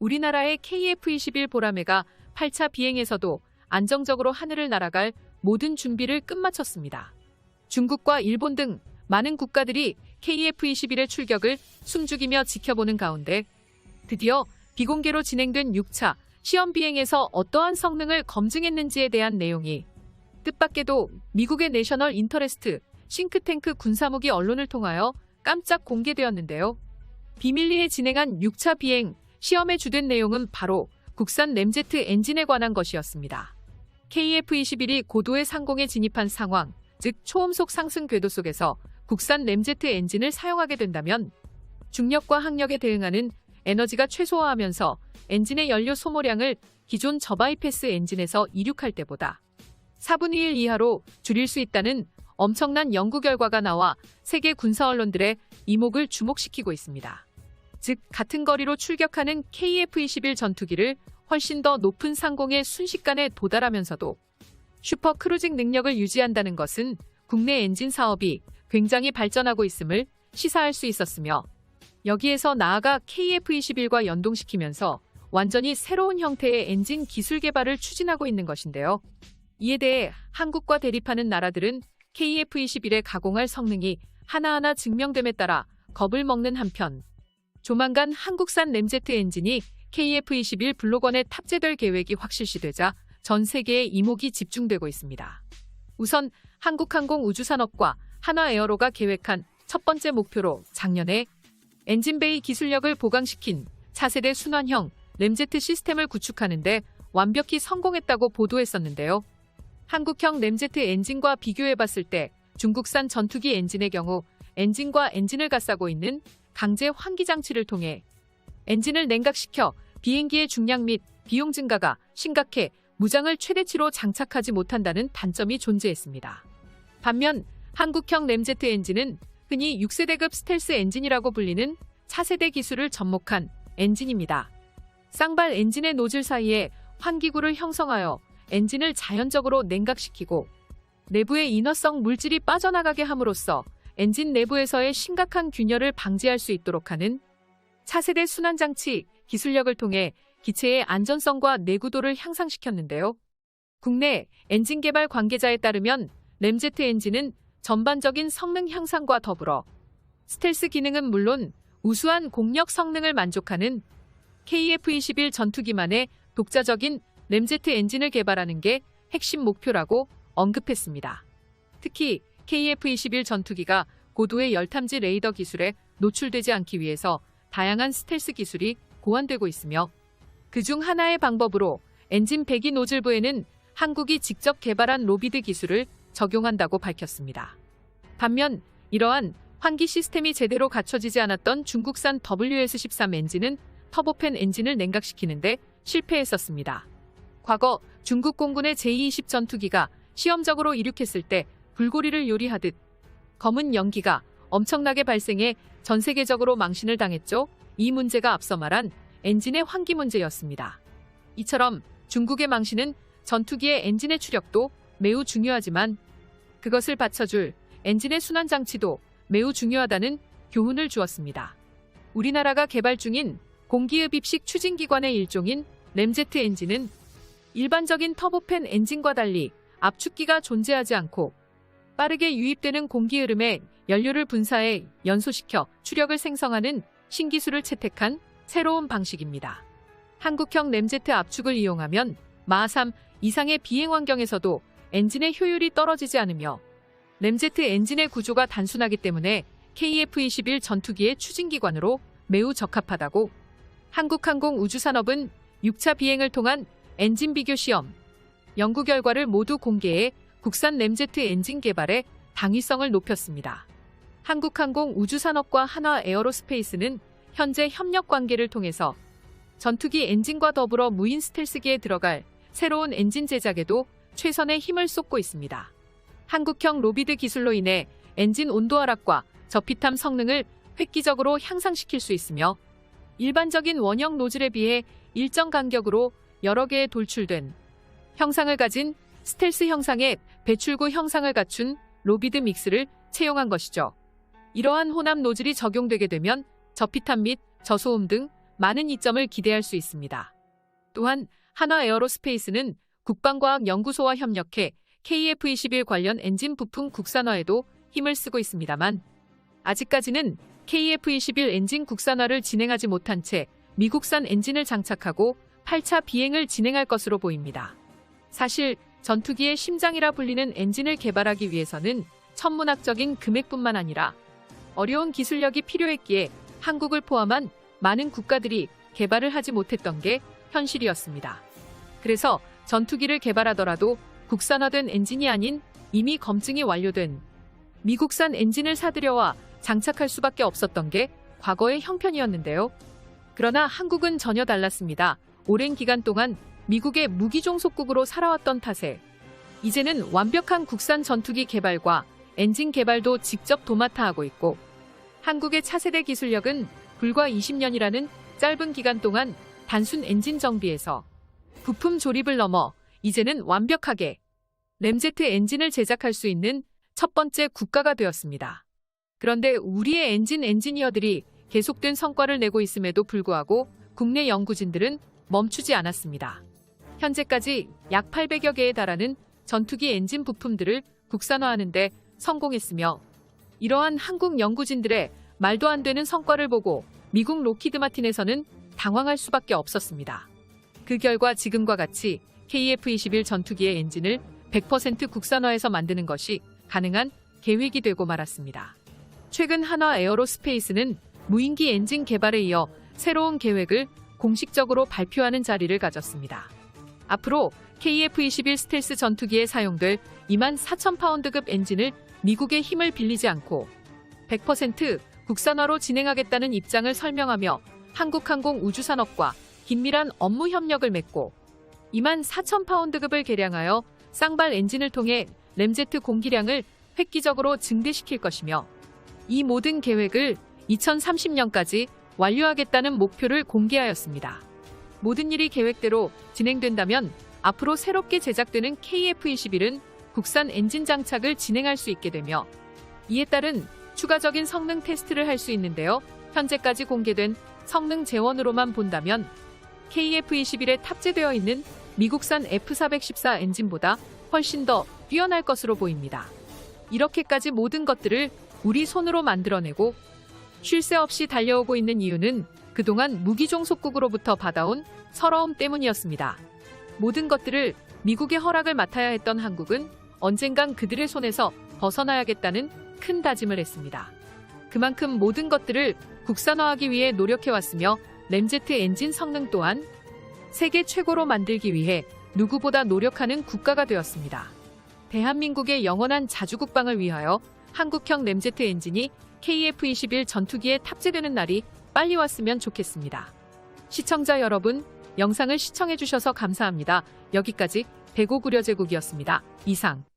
우리나라의 KF-21 보라매가 8차 비행에서도 안정적으로 하늘을 날아갈 모든 준비를 끝마쳤습니다. 중국과 일본 등 많은 국가들이 KF-21의 출격을 숨죽이며 지켜보는 가운데 드디어 비공개로 진행된 6차 시험 비행에서 어떠한 성능을 검증했는지에 대한 내용이 뜻밖에도 미국의 내셔널 인터레스트 싱크탱크 군사무기 언론을 통하여 깜짝 공개되었는데요. 비밀리에 진행한 6차 비행 시험의 주된 내용은 바로 국산 램제트 엔진에 관한 것이었습니다. KF-21이 고도의 상공에 진입한 상황, 즉 초음속 상승 궤도 속에서 국산 램제트 엔진을 사용하게 된다면 중력과 항력에 대응하는 에너지가 최소화하면서 엔진의 연료 소모량을 기존 저바이패스 엔진에서 이륙할 때보다 4분의 1 이하로 줄일 수 있다는 엄청난 연구 결과가 나와 세계 군사 언론들의 이목을 주목시키고 있습니다. 즉 같은 거리로 출격하는 KF-21 전투기를 훨씬 더 높은 상공에 순식간에 도달하면서도 슈퍼 크루징 능력을 유지한다는 것은 국내 엔진 사업이 굉장히 발전하고 있음을 시사할 수 있었으며 여기에서 나아가 KF-21과 연동시키면서 완전히 새로운 형태의 엔진 기술 개발을 추진하고 있는 것인데요. 이에 대해 한국과 대립하는 나라들은 KF-21의 가공할 성능이 하나하나 증명됨에 따라 겁을 먹는 한편 조만간 한국산 램제트 엔진이 KF-21 블록원에 탑재될 계획이 확실시되자 전 세계의 이목이 집중되고 있습니다. 우선 한국항공 우주산업과 한화에어로가 계획한 첫 번째 목표로 작년에 엔진베이 기술력을 보강시킨 차세대 순환형 램제트 시스템을 구축하는데 완벽히 성공했다고 보도했었는데요. 한국형 램제트 엔진과 비교해봤을 때 중국산 전투기 엔진의 경우 엔진과 엔진을 갖싸고 있는 강제 환기 장치를 통해 엔진을 냉각시켜 비행기의 중량 및 비용 증가가 심각해 무장을 최대치로 장착하지 못한다는 단점이 존재했습니다. 반면 한국형 램제트 엔진은 흔히 6세대급 스텔스 엔진이라고 불리는 차세대 기술을 접목한 엔진입니다. 쌍발 엔진의 노즐 사이에 환기구를 형성하여 엔진을 자연적으로 냉각시키고 내부의 인화성 물질이 빠져나가게 함으로써 엔진 내부에서의 심각한 균열을 방지할 수 있도록 하는 차세대 순환장치 기술력을 통해 기체의 안전성과 내구도를 향상시켰는데요. 국내 엔진 개발 관계자에 따르면 램제트 엔진은 전반적인 성능 향상과 더불어 스텔스 기능은 물론 우수한 공력 성능을 만족하는 KF-21 전투기만의 독자적인 램제트 엔진을 개발하는 게 핵심 목표라고 언급했습니다. 특히 KF-21 전투기가 고도의 열탐지 레이더 기술에 노출되지 않기 위해서 다양한 스텔스 기술이 고안되고 있으며 그 중 하나의 방법으로 엔진 배기 노즐부에는 한국이 직접 개발한 로비드 기술을 적용한다고 밝혔습니다. 반면 이러한 환기 시스템이 제대로 갖춰지지 않았던 중국산 WS13 엔진은 터보팬 엔진을 냉각시키는데 실패했었습니다. 과거 중국 공군의 제-20 전투기가 시험적으로 이륙했을 때 불고리를 요리하듯 검은 연기가 엄청나게 발생해 전 세계적으로 망신을 당했죠. 이 문제가 앞서 말한 엔진의 환기 문제였습니다. 이처럼 중국의 망신은 전투기의 엔진의 추력도 매우 중요하지만 그것을 받쳐줄 엔진의 순환 장치도 매우 중요하다는 교훈을 주었습니다. 우리나라가 개발 중인 공기흡입식 추진기관의 일종인 램제트 엔진은 일반적인 터보팬 엔진과 달리 압축기가 존재하지 않고 빠르게 유입되는 공기 흐름에 연료를 분사해 연소시켜 추력을 생성하는 신기술을 채택한 새로운 방식입니다. 한국형 램제트 압축을 이용하면 마3 이상의 비행 환경에서도 엔진의 효율이 떨어지지 않으며 램제트 엔진의 구조가 단순하기 때문에 KF-21 전투기의 추진기관으로 매우 적합하다고 한국항공우주산업은 6차 비행을 통한 엔진 비교 시험, 연구 결과를 모두 공개해 국산 램제트 엔진 개발에 당위성을 높였습니다. 한국항공 우주산업과 한화 에어로스페이스는 현재 협력 관계를 통해서 전투기 엔진과 더불어 무인 스텔스기에 들어갈 새로운 엔진 제작에도 최선의 힘을 쏟고 있습니다. 한국형 로비드 기술로 인해 엔진 온도 하락과 저피탐 성능을 획기적으로 향상시킬 수 있으며 일반적인 원형 노즐에 비해 일정 간격으로 여러 개의 돌출된 형상을 가진 스텔스 형상의 배출구 형상을 갖춘 로비드 믹스를 채용한 것이죠. 이러한 혼합 노즐이 적용되게 되면 저피탐 및 저소음 등 많은 이점을 기대할 수 있습니다. 또한 한화 에어로스페이스는 국방과학연구소와 협력해 KF-21 관련 엔진 부품 국산화에도 힘을 쓰고 있습니다만 아직까지는 KF-21 엔진 국산화를 진행하지 못한 채 미국산 엔진을 장착하고 8차 비행을 진행할 것으로 보입니다. 사실 전투기의 심장이라 불리는 엔진을 개발하기 위해서는 천문학적인 금액뿐만 아니라 어려운 기술력이 필요했기에 한국을 포함한 많은 국가들이 개발을 하지 못했던 게 현실이었습니다. 그래서 전투기를 개발하더라도 국산화된 엔진이 아닌 이미 검증이 완료된 미국산 엔진을 사들여와 장착할 수밖에 없었던 게 과거의 형편이었는데요. 그러나 한국은 전혀 달랐습니다. 오랜 기간 동안 미국의 무기 종속국으로 살아왔던 탓에 이제는 완벽한 국산 전투기 개발과 엔진 개발도 직접 도맡아 하고 있고 한국의 차세대 기술력은 불과 20년이라는 짧은 기간 동안 단순 엔진 정비에서 부품 조립을 넘어 이제는 완벽하게 램제트 엔진을 제작할 수 있는 첫 번째 국가가 되었습니다. 그런데 우리의 엔진 엔지니어들이 계속된 성과를 내고 있음에도 불구하고 국내 연구진들은 멈추지 않았습니다. 현재까지 약 800여 개에 달하는 전투기 엔진 부품들을 국산화하는 데 성공했으며 이러한 한국 연구진들의 말도 안 되는 성과를 보고 미국 로키드 마틴에서는 당황할 수밖에 없었습니다. 그 결과 지금과 같이 KF-21 전투기의 엔진을 100% 국산화해서 만드는 것이 가능한 계획이 되고 말았습니다. 최근 한화 에어로스페이스는 무인기 엔진 개발에 이어 새로운 계획을 공식적으로 발표하는 자리를 가졌습니다. 앞으로 KF-21 스텔스 전투기에 사용될 2만 4천 파운드급 엔진을 미국의 힘을 빌리지 않고 100% 국산화로 진행하겠다는 입장을 설명하며 한국항공 우주산업과 긴밀한 업무 협력을 맺고 2만 4천 파운드급을 개량하여 쌍발 엔진을 통해 램제트 공기량을 획기적으로 증대시킬 것이며 이 모든 계획을 2030년까지 완료하겠다는 목표를 공개하였습니다. 모든 일이 계획대로 진행된다면 앞으로 새롭게 제작되는 KF-21은 국산 엔진 장착을 진행할 수 있게 되며 이에 따른 추가적인 성능 테스트를 할 수 있는데요. 현재까지 공개된 성능 재원으로만 본다면 KF-21에 탑재되어 있는 미국산 F414 엔진보다 훨씬 더 뛰어날 것으로 보입니다. 이렇게까지 모든 것들을 우리 손으로 만들어내고 쉴 새 없이 달려오고 있는 이유는 그동안 무기종 속국으로부터 받아온 서러움 때문이었습니다. 모든 것들을 미국의 허락을 맡아야 했던 한국은 언젠간 그들의 손에서 벗어나야겠다는 큰 다짐을 했습니다. 그만큼 모든 것들을 국산화하기 위해 노력해왔으며 램제트 엔진 성능 또한 세계 최고로 만들기 위해 누구보다 노력하는 국가가 되었습니다. 대한민국의 영원한 자주국방을 위하여 한국형 램제트 엔진이 KF-21 전투기에 탑재되는 날이 빨리 왔으면 좋겠습니다. 시청자 여러분, 영상을 시청해주셔서 감사합니다. 여기까지 대고구려제국이었습니다. 이상.